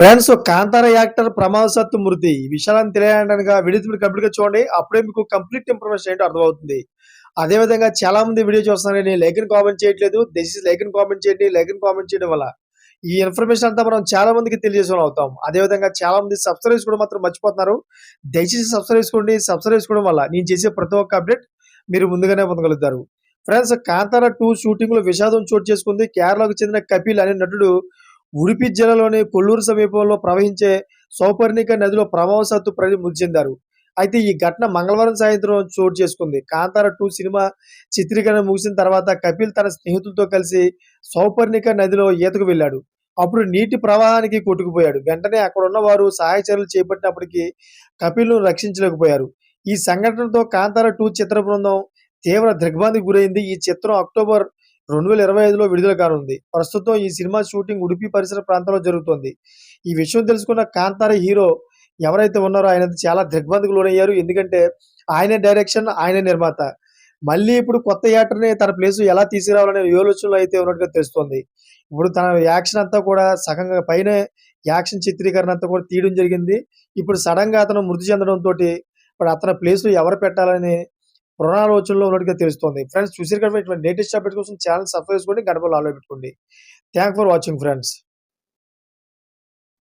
Friends Kantara actor ప్రమాదవశాత్తు మృతి. ఈ విషయాలను తెలియడానికి వీడియో మీరు కంప్లీట్గా చూడండి. అప్పుడే మీకు కంప్లీట్ ఇన్ఫర్మేషన్ ఏంటో అర్థమవుతుంది. అదే విధంగా చాలా మంది వీడియో చూస్తున్నారు. నేను లైక్ కామెంట్ చేయట్లేదు. దిస్ ఇస్ లైక్ కామెంట్ చేయండి. లైక్ కామెంట్ చేయడం వల్ల ఈ ఇన్ఫర్మేషన్ అంతా మనం చాలా మందికి తెలియజేసుకుని అవుతాం. అదే విధంగా చాలా మంది సబ్స్క్రైబ్ కూడా మాత్రం మర్చిపోతున్నారు. దయచేసి సబ్స్క్రైబ్ చేసుకోండి. సబ్స్క్రైబ్ చేసుకోవడం వల్ల నేను చేసే ప్రతి ఒక్క అప్డేట్ మీరు ముందుగానే పొందగలుగుతారు. ఫ్రెండ్స్ కాంతార టూ షూటింగ్లో విషాదం చోటు చేసుకుంది. కేరళకు చెందిన కపిల్ అనే నటుడు ఉడిపి జిల్లాలోని కొల్లూరు సమీపంలో ప్రవహించే సౌపర్ణిక నదిలో ప్రమావశాత్తు ప్రజలు మృతి చెందారు అయితే ఈ ఘటన మంగళవారం సాయంత్రం చోటు చేసుకుంది. కాంతార టూ సినిమా చిత్రీకరణ ముగిసిన తర్వాత కపిల్ తన స్నేహితులతో కలిసి సౌపర్ణిక నదిలో ఈతకు వెళ్ళాడు. అప్పుడు నీటి ప్రవాహానికి కొట్టుకుపోయాడు. వెంటనే అక్కడ ఉన్న వారు సహాయ చర్యలు చేపట్టినప్పటికీ కపిల్ను రక్షించలేకపోయారు. ఈ సంఘటనతో కాంతార టూ చిత్ర బృందం తీవ్ర దిగ్భ్రాంతికి గురైంది. ఈ చిత్రం అక్టోబర్ రెండు వేల ఇరవై ఐదులో విడుదల కానుంది. ప్రస్తుతం ఈ సినిమా షూటింగ్ ఉడిపి పరిసర ప్రాంతంలో జరుగుతోంది. ఈ విషయం తెలుసుకున్న కాంతార హీరో ఎవరైతే ఉన్నారో ఆయన చాలా దిగ్బంధకు లోనయ్యారు. ఎందుకంటే ఆయనే డైరెక్షన్ ఆయనే నిర్మాత. మళ్ళీ ఇప్పుడు కొత్త యాక్టర్ని తన ప్లేస్ ఎలా తీసుకురావాలనే యోచనలో అయితే ఉన్నట్టుగా తెలుస్తోంది. ఇప్పుడు తన యాక్షన్ అంతా కూడా సగంగా పైన యాక్షన్ చిత్రీకరణ అంతా కూడా తీయడం జరిగింది. ఇప్పుడు సడన్గా అతను మృతి చెందడం తోటి ఇప్పుడు అతని ప్లేస్లో ఎవరు పెట్టాలని పునరాలోచనలో ఉన్నట్టుగా తెలుస్తోంది. ఫ్రెండ్స్ చూసారు కాబట్టి ఇటువంటి లేటెస్ట్ అప్డేట్ కోసం ఛానల్ సబ్స్క్రైబ్ చేసుకోండి గడపలు ఆలో పెట్టుకోండి. Thank for watching friends